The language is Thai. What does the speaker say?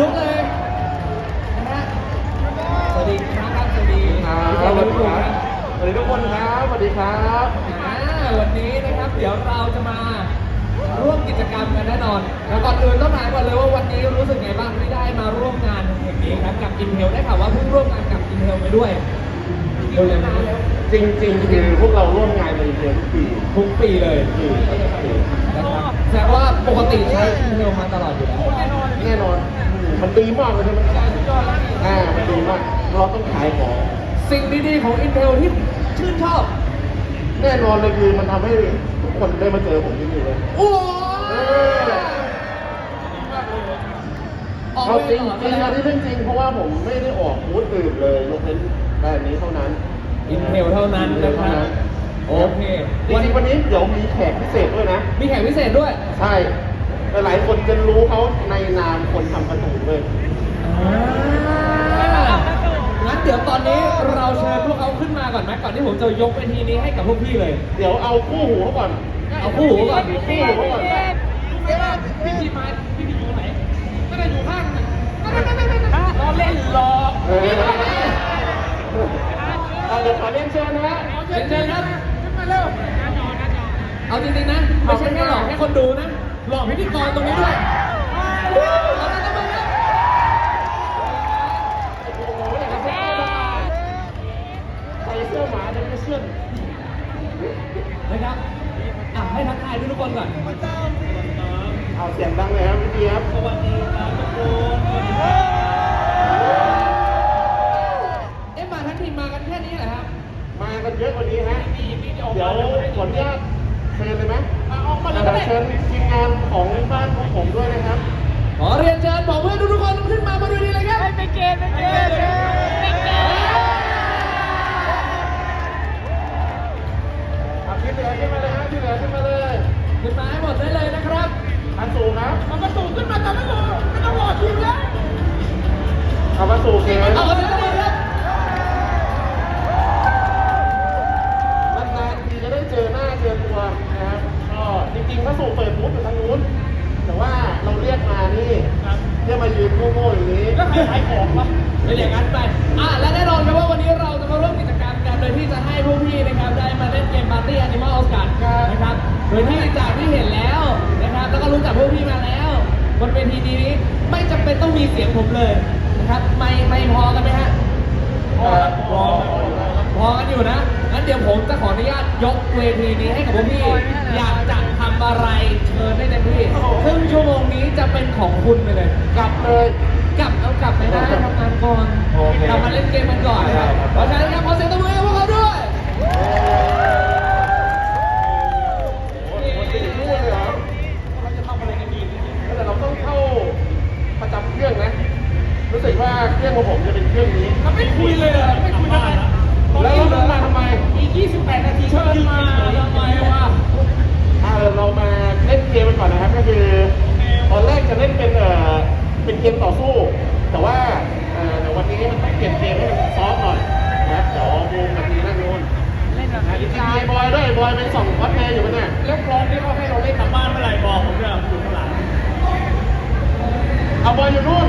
ลุกเลยนะฮะสวัสดีครับสวัสดีครับสวัสดีครับสวัสดีทุกคนครับสวัสดีครับวันนี้นะครับ เดี๋ยวเราจะมาร่วมกิจกรรมกันแน่นอนแล้วก่อนอื่นต้องถามก่อนเลยว่าวันนี้รู้สึกไงบ้างที่ได้มาร่วมงานแห่งนี้ครับกับอินเทลได้ข่าวว่าเพิ่งร่วมงานกับอินเทลไปด้วยเร็วๆนะ จริงๆคือพวกเราร่วมงานมาเดือนทุกปีทุกปีเลยปีนะครับแสดงว่าปกติใช้ Intel มาตลอดอยู่แล้วแน่นอนอืมมันดีมากเลยใช่ไหมอ่ามันดีมาก เราต้องขายของ สิ่งดีๆของ Intel ที่ชื่นชอบ แน่นอนเลยคือมันทำให้ทุกคนได้มาเจอผมจริงๆเลย โอ้เออออกเอาไปจริงตลอดจริงเลอัยนนี้เรื่องจริงเพราะว่าผมไม่ได้ออกบูธอื่นเลยยกเว้นแบรนด์นี้เท่านั้น อินเทลเท่านั้นนะครับ โอเคจริงๆวันนี้เดี๋ยวมีแขกพิเศษด้วยนะ มีแขกพิเศษด้วยใช่หลายๆคนจะรู้เขาในนามคนทำการะตูนเลยงั้นเดี๋ยวตอนนี้เราเชิญพวกเขาขึ้นมาก่อนไหมก่อนที่ผมจะยกเวทีนี้ให้กับพวกพี่เลย เดี๋ยวเอาคู่หูเขาก่อน เอาคู่หูก่อนคู่หูเขาก่อนพี่พีมาพี่พีอยู่ไหนก็ได้อยู่ข้างรอเล่นรอ เออเอาเดี๋ยวขอเรียนเชิญนะฮะเชิญเชิญครับขึ้นมาเร็วเอาจริงๆนะ ไม่ใช่แค่หลอกแค่คนดูนะ หลอกพิธีกรตรงนี้ด้วยเอาละครับโอ้โหเนี่ยครับใส่เสื้อหมาเดี๋ยวจะเชื่อนนะครับอะให้ทักทายทุกคนก่อนเอาเสียงดังเลยครับพี่เจี๊ยบสวัสดีครับทุกคน ขออนุญาตเชิญเลยไหมออกมาเลยก็ได้ เชิญทีมงานของบ้านของผมด้วยนะครับ ขอเรียนเชิญบอกเพื่อนทุกๆคนขึ้นมาบนเวทีเลยครับ ไปเกณฑ์ไปเกณฑ์ไปเกณฑ์เอาที่เหลือขึ้นมาเลยฮะที่เหลือขึ้นมาเลยขึ้นมาให้หมดได้เลยนะครับอันสูงนะมันก็สูงขึ้นมาแต่ไม่พอไม่ต้องรอทีมแล้วเอามาสู่เกม เอาเลย ขายของวะเป็นอย่างนั้นไปอะและแน่นอนครับว่าวันนี้เราจะมาร่วมกิจกรรมกันโดยที่จะให้พวกพี่นะครับได้มาเล่นเกมปาร์ตี้แอนิมอลออสการ์นะครับ โดยที่จากที่เห็นแล้วนะครับแล้วก็รู้จักพวกพี่มาแล้วบนเวทีนี้ไม่จำเป็นต้องมีเสียงผมเลยนะครับไม่ไม่พอกันไหมฮะพอพอพอกันอยู่นะงั้นเดี๋ยวผมจะขออนุญาตยกเวทีนี้ให้กับพวกพี่ อยากจะทำอะไรเชิญได้เลยพี่ครึ่งชั่วโมงนี้จะเป็นของคุณไปเลยกลับเลย กลับเอากลับไปได้ทำงานก่อนโอเค เรามาเล่นเกมกันก่อนนะครับเพราะฉะนั้นครับขอเสียงตบมือให้พวกเขาด้วยโอ้โหคนตีนู่นเลยเหรอเราจะทำอะไรกันดีแต่เราต้องเข้าประจำเครื่องนะ รู้สึกว่าเครื่องของผมจะเป็นเครื่องนี้ เราไม่คุยเลยเหรอไม่คุยทำไมแล้วเรามาทำไม อีก28 เกมต่อสู้ แต่ว่าแต่วันนี้มันต้องเปลี่ยนเกมให้มันซ้อมหน่อยนะเดี๋ยวบูมแบบนี้นั่งนู้นเล่นอะไรจริงมีบอยด้วยบอยเป็นสองวัดแม่อยู่มันน่ะแล้วกรองที่เขาให้เราเล่นทำบ้านเมื่อไหร่บอกผมเนี่ยอยู่ข้างหลังเอาบอลอยู่นู่น